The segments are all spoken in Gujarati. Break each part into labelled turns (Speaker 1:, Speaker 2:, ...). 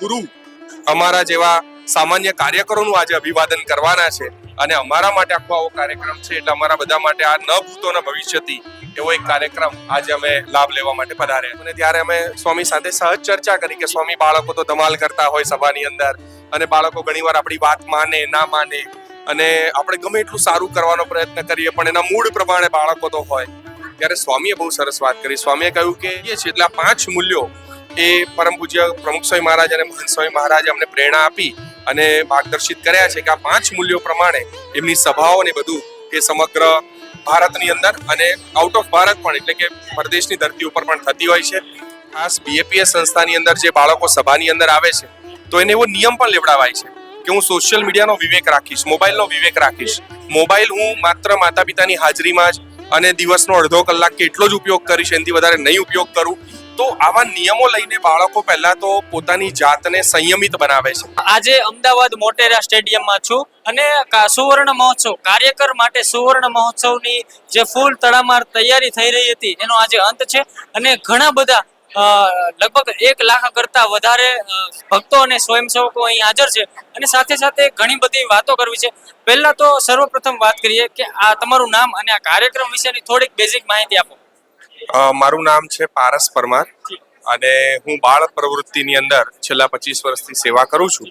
Speaker 1: ગુરુ અમારા જેવા સામાન્ય કાર્યકરોનું આજે અભિવાદન કરવાના છે અને અમારા માટે આખો આવો કાર્યક્રમ છે એટલે અમારા બધા માટે આ ન ભૂતો ન ભવિષ્યથી એવો એક કાર્યક્રમ આજે અમે લાભ લેવા માટે પધાર્યા અને ત્યારે અમે સ્વામી સાથે સહજ ચર્ચા કરી કે સ્વામી, બાળકો તો ધમાલ કરતા હોય સભાની અંદર અને બાળકો ઘણીવાર આપણી વાત માને, ના માને અને આપણે ગમે એટલું સારું કરવાનો પ્રયત્ન કરીએ પણ એના મૂળ પ્રમાણે બાળકો તો હોય. ત્યારે સ્વામીએ બહુ સરસ વાત કરી. સ્વામીએ કહ્યું કે એ છે એટલે આ પાંચ મૂલ્યો એ પરમ પૂજ્ય પ્રમુખ સ્વામી મહારાજ અને મહંત સ્વામી મહારાજે અમને પ્રેરણા આપી અને માર્ગદર્શિત કર્યા છે કે આ પાંચ મૂલ્યો પ્રમાણે એમની સભાઓ ને બધું એ સમગ્ર ભારતની અંદર અને આઉટ ઓફ ભારત પણ એટલે કે પરદેશની ધરતી ઉપર પણ થતી હોય છે. ખાસ બીએપીએસ સંસ્થાની અંદર જે બાળકો સભાની અંદર આવે છે, તો એને એવો નિયમ પણ લેવડાવાય છે કે હું સોશિયલ મીડિયાનો વિવેક રાખીશ મોબાઈલનો વિવેક રાખીશ. મોબાઈલ હું માત્ર માતા પિતાની હાજરીમાં જ અને દિવસનો અડધો કલાક કે એટલો જ ઉપયોગ કરીશ, એનાથી વધારે નહીં ઉપયોગ કરું. તો આવા નિયમો લઈને બાળકો પહેલા તો પોતાની જાતને સંયમિત બનાવે છે.
Speaker 2: આજે અમદાવાદ મોટેરા સ્ટેડિયમમાં છું અને સુવર્ણ મહોત્સવ, કાર્યકર માટે સુવર્ણ મહોત્સવની જે ફૂલ તડામાર તૈયારી થઈ રહી હતી, એનો આજે અંત છે અને ઘણા બધા લગભગ એક લાખ કરતા વધારે ભક્તો અને સ્વયંસેવકો અહીં હાજર છે અને સાથે સાથે ઘણી બધી વાતો કરવી છે. પહેલા તો સર્વપ્રથમ વાત કરીએ કે આ તમારું નામ અને આ કાર્યક્રમ વિશેની થોડીક બેઝિક માહિતી આપો.
Speaker 1: મારું નામ છે પારસ પરમાર અને હું બાળ પ્રવૃત્તિની અંદર છેલ્લા પચીસ વર્ષથી સેવા કરું છું.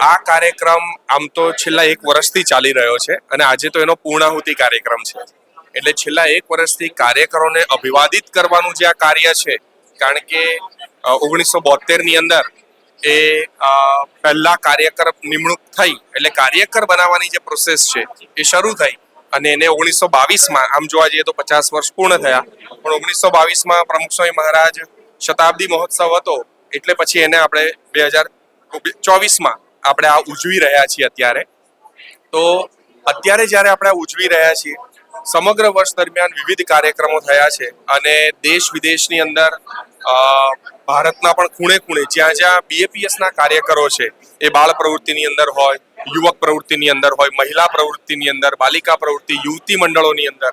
Speaker 1: આ કાર્યક્રમ આમ તો છેલ્લા એક વર્ષથી ચાલી રહ્યો છે અને આજે તો એનો પૂર્ણાહુતિ કાર્યક્રમ છે. એટલે છેલ્લા એક વર્ષથી કાર્યકરોને અભિવાદિત કરવાનું જે આ કાર્ય છે કારણ કે ઓગણીસો બોતેરની અંદર એ પહેલા કાર્યકર નિમણૂક થઈ એટલે કાર્યકર બનાવવાની જે પ્રોસેસ છે એ શરૂ થઈ. અને એને ઓગણીસો બાવીસમાં આમ જોવા જઈએ તો પચાસ વર્ષ પૂર્ણ થયા. પણ ઓગણીસો બાવીસમાં પ્રમુખ સ્વામી મહારાજ શતાબ્દી મહોત્સવ હતો, એટલે પછી એને આપણે બે હજાર ચોવીસમાં આપણે આ ઉજવી રહ્યા છીએ અત્યારે. તો અત્યારે જ્યારે આપણે ઉજવી રહ્યા છીએ, સમગ્ર વર્ષ દરમિયાન વિવિધ કાર્યક્રમો થયા છે અને દેશ વિદેશની અંદર ભારતના પણ ખૂણે ખૂણે જ્યાં જ્યાં બીએપીએસના કાર્યકરો છે, એ બાળ પ્રવૃત્તિની અંદર હોય યુવક પ્રવૃત્તિની અંદર હોય, મહિલા પ્રવૃત્તિની અંદર, બાલિકા પ્રવૃત્તિ, યુવતી મંડળોની અંદર.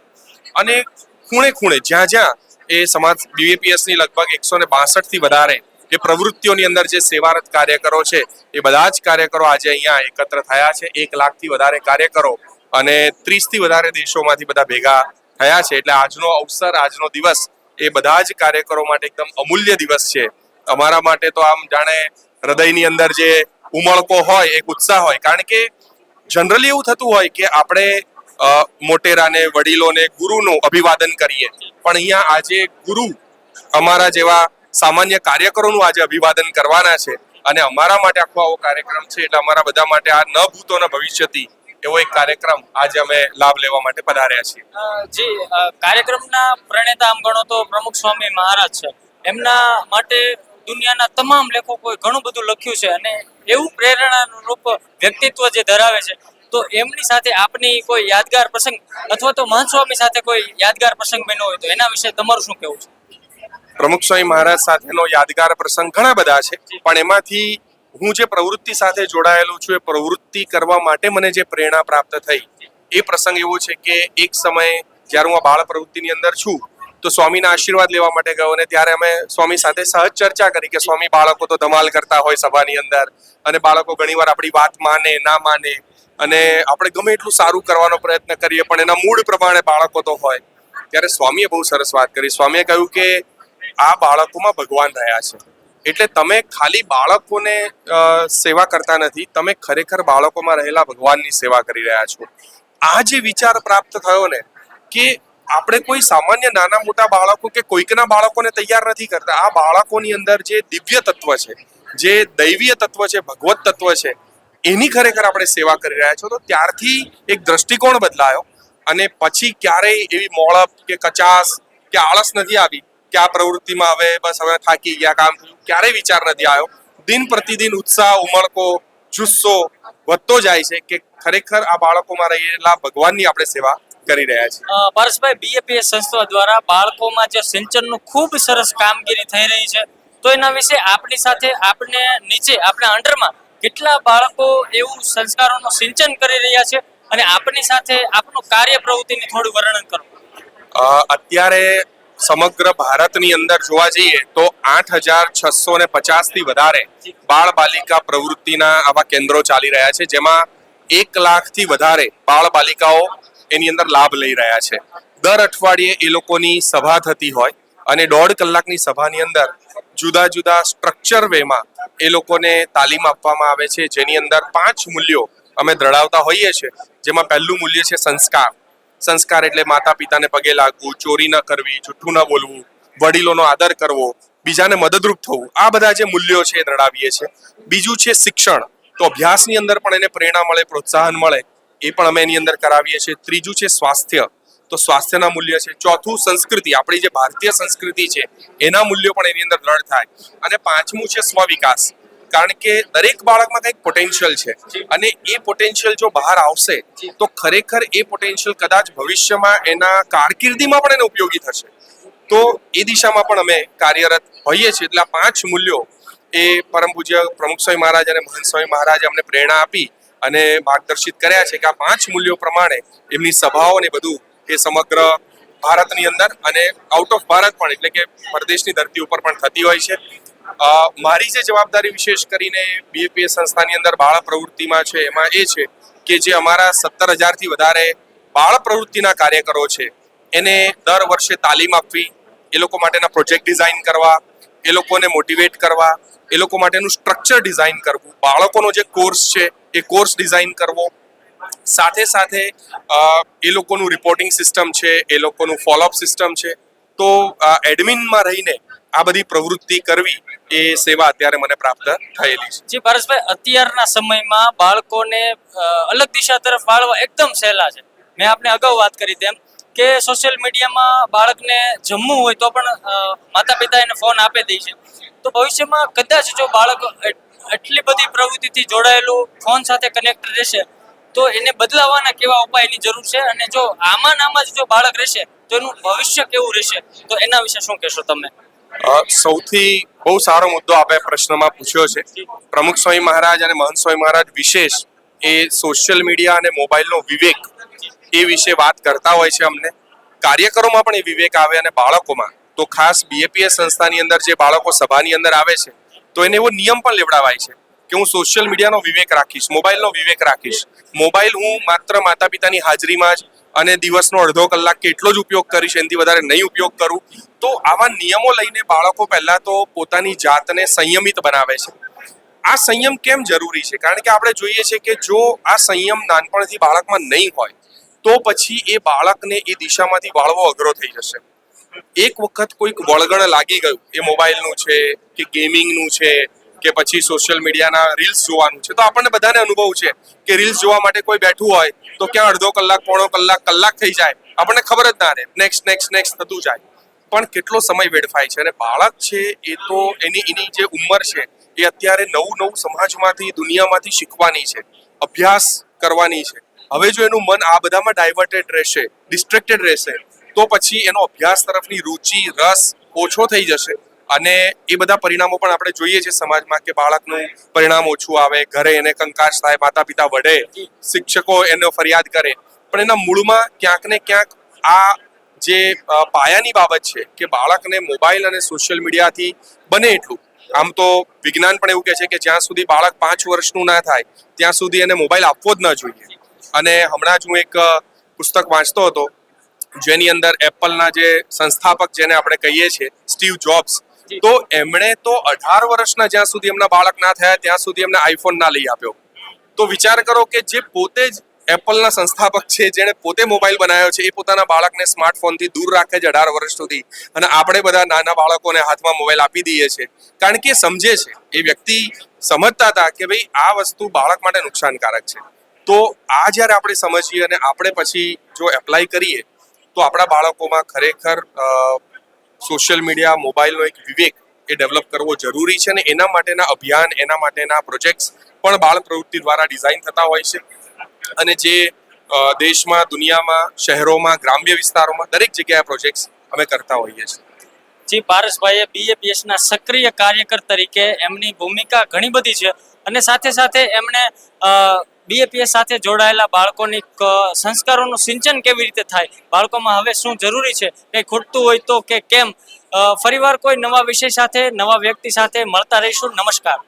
Speaker 1: અને ખૂણે ખૂણે, જ્યાં જ્યાં એ સમાજ બીએપીએસની લગભગ એકસો ને બાસઠથી વધારે એ પ્રવૃત્તિઓની અંદર જે સેવારત કાર્યકરો છે, એ બધા જ કાર્યકરો આજે અહીંયા એકત્ર થયા છે. એક લાખથી વધારે કાર્યકરો અને ત્રીસથી વધારે દેશોમાંથી બધા ભેગા થયા છે. એટલે આજનો અવસર, આજનો દિવસ એ બધા જ કાર્યકરો માટે એકદમ અમૂલ્ય દિવસ છે. અમારા માટે તો આમ જાણે હૃદયની અંદર જે ઉમળકો હોય, એક ઉત્સાહ હોય. કારણ કે જનરલી એવું થતું હોય કે આપણે મોટેરાને, વડીલોને, ગુરુનું અભિવાદન કરીએ. પણ અહીંયા આજે ગુરુ અમારા જેવા સામાન્ય કાર્યકરોનું આજે અભિવાદન કરવાના છે. અને અમારા માટે આખો આવો કાર્યક્રમ છે, એટલે અમારા બધા માટે આ ન ભૂતોના ભવિષ્યથી એવો એક કાર્યક્રમ આજે અમે લાભ લેવા માટે પધાર્યા છીએ.
Speaker 2: જી કાર્યક્રમના પ્રણેતા આમ ગણો તો પ્રમુખ સ્વામી મહારાજ છે. એમના માટે દુનિયાના તમામ લેખકોએ ઘણું બધું લખ્યું છે અને એવું પ્રેરણારૂપ વ્યક્તિત્વ જે ધરાવે છે, તો એમની સાથે આપની કોઈ યાદગાર પ્રસંગ અથવા તો મહંત સાથે કોઈ યાદગાર પ્રસંગ બન્યો હોય તો એના વિશે તમારું શું કહેવું છે?
Speaker 1: પ્રમુખ સ્વામી મહારાજ સાથેનો યાદગાર પ્રસંગ ઘણા બધા છે, પણ એમાંથી હું જે પ્રવૃત્તિ સાથે જોડાયેલો છું, એ પ્રવૃત્તિ કરવા માટે મને જે પ્રેરણા પ્રાપ્ત થઈ, એ પ્રસંગ એવો છે કે એક સમયે જ્યારે હું આ બાળ પ્રવૃત્તિની અંદર છું તો સ્વામીના આશીર્વાદ લેવા માટે ગયો અને ત્યારે અમે સ્વામી સાથે સહજ ચર્ચા કરી કે સ્વામી, બાળકો તો ધમાલ કરતા હોય સભાની અંદર અને બાળકો ઘણીવાર આપણી વાત માને, ના માને અને આપણે ગમે એટલું સારું કરવાનો પ્રયત્ન કરીએ પણ એના મૂળ પ્રમાણે બાળકો તો હોય. ત્યારે સ્વામીએ બહુ સરસ વાત કરી. સ્વામીએ કહ્યું કે આ બાળકોમાં ભગવાન રહ્યા છે. એટલે તમે ખાલી બાળકોને સેવા કરતા નથી, તમે ખરેખર બાળકોમાં રહેલા ભગવાનની સેવા કરી રહ્યા છો. આ જે વિચાર પ્રાપ્ત થયો ને, કે આપણે કોઈ સામાન્ય નાના મોટા બાળકો કે કોઈકના બાળકોને તૈયાર નથી કરતા. આ બાળકોની અંદર જે દિવ્ય તત્વ છે, જે દૈવીય તત્વ છે, ભગવત તત્વ છે, એની ખરેખર આપણે સેવા કરી રહ્યા છો. તો ત્યારથી એક દ્રષ્ટિકોણ બદલાયો અને પછી ક્યારેય એવી મોળપ કે કચાસ કે આળસ નથી આવી કે આ પ્રવૃત્તિમાં હવે બસ હવે થાકી ગયા, કામ થયું. ક્યારેય વિચાર નથી આવ્યો. દિન પ્રતિદિન ઉત્સાહ, ઉમળકો, જુસ્સો વધતો જાય છે કે ખરેખર આ બાળકોમાં રહેલા ભગવાનની આપણે સેવા કરી રહ્યા છે?
Speaker 2: અ, બીએપીએસ સંસ્થા દ્વારા બાળકોમાં જે સિંચનનું ખૂબ સરસ કામગીરી થઈ રહી છે તો એના વિશે આપની સાથે આપને નીચે આપણા અંડરમાં કેટલા બાળકો એવું સંસ્કારોનું સિંચન કરી રહ્યા છે અને આપની સાથે આપનું કાર્ય પ્રવૃત્તિની થોડું વર્ણન કરો.
Speaker 1: અત્યારે સમગ્ર ભારતની અંદર જોવા જઈએ તો આઠ હજાર છસો ને પચાસથી વધારે બાળ બાલિકા પ્રવૃત્તિના આવા કેન્દ્રો ચાલી રહ્યા છે જેમાં એક લાખથી વધારે બાળ બાલિકાઓ એની અંદર લાભ લઈ રહ્યા છે. દર અઠવાડિયે એ લોકોની સભા થતી હોય અને દોઢ કલાકની સભાની અંદર જુદા જુદા સ્ટ્રક્ચર વેમાં એ લોકોને તાલીમ આપવામાં આવે છે. જેની અંદર પાંચ મૂલ્યો અમે દ્રઢાવતા હોઈએ છીએ. જેમાં પહેલું મૂલ્ય છે સંસ્કાર. સંસ્કાર એટલે માતા પિતાને પગે લાગવું, ચોરી ન કરવી જૂઠું ન બોલવું, વડીલોનો આદર કરવો, બીજાને મદદરૂપ થવું. આ બધા જે મૂલ્યો છે એ દ્રઢાવીએ છીએ. બીજું છે શિક્ષણ. તો અભ્યાસની અંદર પણ એને પ્રેરણા મળે, પ્રોત્સાહન મળે. એ પણ અમે એની અંદર કરાવીએ છીએ. ત્રીજું છે સ્વાસ્થ્ય. તો સ્વાસ્થ્યના મૂલ્ય છે. ચોથું સંસ્કૃતિ. આપણી જે ભારતીય સંસ્કૃતિ છે, એના મૂલ્યો પણ એની અંદર દ્રઢ થાય. અને પાંચમું છે સ્વવિકાસ. કારણ કે દરેક બાળકમાં કંઈક પોટેન્શિયલ છે. અને એ પોટેન્શિયલ જો બહાર આવશે, તો ખરેખર એ પોટેન્શિયલ કદાચ ભવિષ્યમાં એના કારકિર્દીમાં પણ એને ઉપયોગી થશે. તો એ દિશામાં પણ અમે કાર્યરત હોઈએ છીએ. એટલે આ પાંચ મૂલ્યો એ પરમ પૂજ્ય પ્રમુખ સ્વામી મહારાજ અને મહંત સ્વામી મહારાજે અમને પ્રેરણા આપી. અને માર્ગદર્શિત કર્યા છે કે આ પાંચ મૂલ્યો પ્રમાણે એમની સભાઓ ને બધું એ સમગ્ર ભારતની અંદર અને આઉટ ઓફ ભારત પણ એટલે કે પરદેશની ધરતી ઉપર પણ થતી હોય છે. મારી જે જવાબદારી વિશેષ કરીને બીએપીએ સંસ્થાની અંદર બાળ પ્રવૃત્તિમાં છે, એમાં એ છે કે જે અમારા સત્તર હજારથી વધારે બાળ પ્રવૃત્તિના કાર્યકરો છે, એને દર વર્ષે તાલીમ આપવી, એ લોકો માટેના પ્રોજેક્ટ ડિઝાઇન કરવા એ લોકોને મોટિવેટ કરવા, એ લોકો માટેનું સ્ટ્રક્ચર ડિઝાઇન કરવું, બાળકોનો જે કોર્સ છે એ કોર્સ ડિઝાઇન કરવો. સાથે સાથે એ લોકોનું રિપોર્ટિંગ સિસ્ટમ છે, એ લોકોનું ફોલોઅપ સિસ્ટમ છે. તો એડમિનમાં રહીને આ બધી પ્રવૃત્તિ કરવી એ સેવા અત્યારે મને પ્રાપ્ત થયેલી છે.
Speaker 2: જી, ભારતભાઈ, અત્યારના સમયમાં બાળકોને અલગ દિશા તરફ વાળવા એકદમ સહેલા છે. મેં આપને અગાઉ વાત કરી તેમ કે સોશિયલ મીડિયામાં બાળકને જમવું હોય તો પણ માતા પિતા એને ફોન આપી દે છે. તો ભવિષ્યમાં કદાચ જો બાળક એટલી બધી પ્રવૃત્તિથી જોડાયેલું ફોન સાથે કનેક્ટ રહેશે તો એને બદલાવાના કેવા ઉપાયની જરૂર છે? અને જો આમાં નામાં જ જો બાળક રહેશે તો એનું ભવિષ્ય કેવું રહેશે? તો એના વિશે શું કહેશો તમે?
Speaker 1: સૌથી બહુ સારો મુદ્દો આપણે પ્રશ્નમાં પૂછ્યો છે. પ્રમુખ સ્વામી મહારાજ અને મહંત સ્વામી મહારાજ વિશેષ એ સોશિયલ મીડિયા અને મોબાઈલનો વિવેક એ વિશે વાત કરતા હોય છે અમને. કાર્યકરોમાં પણ એ વિવેક આવે અને બાળકોમાં. તો ખાસ બીએપીએસ સંસ્થાની અંદર જે બાળકો સભાની અંદર આવે છે, તો એને એવો નિયમ પણ લેવડાવાય છે કે હું સોશિયલ મીડિયાનો વિવેક રાખીશ મોબાઈલનો વિવેક રાખીશ. મોબાઈલ હું માત્ર માતા પિતાની હાજરીમાં જ અને દિવસનો અડધો કલાક કે એટલો જ ઉપયોગ કરીશ, એનાથી વધારે નહીં ઉપયોગ કરું. તો આવા નિયમો લઈને બાળકો પહેલાં તો પોતાની જાતને સંયમિત બનાવે છે. આ સંયમ કેમ જરૂરી છે? કારણ કે આપણે જોઈએ છે કે જો આ સંયમ નાનપણથી બાળકમાં નહીં હોય તો પછી એ બાળકને એ દિશામાંથી વાળવો અઘરો થઈ જશે. એક વખત કોઈક વળગણ લાગી ગયું, એ મોબાઈલનું છે કે ગેમિંગનું છે કે પછી સોશિયલ મીડિયાના રીલ્સ જોવાનું છે, તો આપણને બધાને અનુભવ છે કે રીલ્સ જોવા માટે કોઈ બેઠું હોય તો ક્યાં અડધો કલાક, પોણો કલાક કલાક થઈ જાય. આપણને ખબર જ ના રહે. નેક્સ્ટ નેક્સ્ટ નેક્સ્ટ થતું જાય. પણ કેટલો સમય વેડફાય છે? અને બાળક છે એ તો એની એની જે ઉંમર છે એ અત્યારે નવું નવું સમાજમાંથી, દુનિયામાંથી શીખવાની છે. અભ્યાસ કરવાની છે. હવે જો એનું મન આ બધામાં ડાયવર્ટેડ રહેશે ડિસ્ટ્રેક્ટેડ રહેશે, તો પછી એનો અભ્યાસ તરફની રુચિ, રસ ઓછો થઈ જશે. અને એ બધા પરિણામો પણ આપણે જોઈએ છીએ સમાજમાં કે બાળકનું પરિણામ ઓછું આવે, ઘરે એને કંકાશ થાય માતા પિતા વઢે, શિક્ષકો એનો ફરિયાદ કરે. પણ એના મૂળમાં ક્યાંક ને ક્યાંક આ જે પાયાની બાબત છે કે બાળકને મોબાઈલ અને સોશિયલ મીડિયાથી બને એટલું. આમ તો વિજ્ઞાન પણ એવું કહે છે કે જ્યાં સુધી બાળક પાંચ વર્ષનું ના થાય, ત્યાં સુધી એને મોબાઈલ આપવો જ ન જોઈએ. અને હમણાં જ હું એક પુસ્તક વાંચતો હતો જેની અંદર એપલના જે સંસ્થાપક જેને આપણે કહીએ છીએ સ્ટીવ જોબ્સ તો એમણે તો અઢાર વર્ષના જ્યાં સુધી એમના બાળક ના થયા ત્યાં સુધી એમને આઈફોન ના લઈ આપ્યો. તો વિચાર કરો કે જે પોતે જ એપલના સંસ્થાપક છે જેણે પોતે મોબાઈલ બનાવ્યો છે એ પોતાના બાળકને સ્માર્ટફોનથી દૂર રાખે છે અઢાર વર્ષ સુધી. અને આપણે બધા નાના બાળકોને હાથમાં મોબાઈલ આપી દઈએ છીએ. કારણ કે સમજે છે. એ વ્યક્તિ સમજતા હતા કે ભાઈ આ વસ્તુ બાળક માટે નુકસાનકારક છે. તો આ જ્યારે આપણે સમજીએ અને આપણે પછી જો એપ્લાય કરીએ, તો આપણા બાળકોમાં ખરેખર સોશિયલ મીડિયા મોબાઈલનો એક વિવેક એ ડેવલપ કરવો જરૂરી છે અને એના માટેના અભિયાન, એના માટેના પ્રોજેક્ટ્સ પણ બાળ પ્રવૃત્તિ દ્વારા ડિઝાઇન થતા હોય છે. અને જે દેશમાં, દુનિયામાં, શહેરોમાં, ગ્રામ્ય વિસ્તારોમાં દરેક જગ્યાએ પ્રોજેક્ટ્સ અમે કરતા હોઈએ છીએ.
Speaker 2: જી, પારસભાઈએ બીએપીએસના સક્રિય કાર્યકર તરીકે એમની ભૂમિકા ઘણી બધી છે અને સાથે સાથે એમણે બીએપીએસ સાથે જોડાયેલા બાળકોની સંસ્કારોનું સિંચન કેવી રીતે થાય? બાળકોમાં હવે શું જરૂરી છે? કંઈ ખૂટતું હોય તો કે કેમ? ફરીવાર કોઈ નવા વિષય સાથે, નવા વ્યક્તિ સાથે મળતા રહીશું. નમસ્કાર.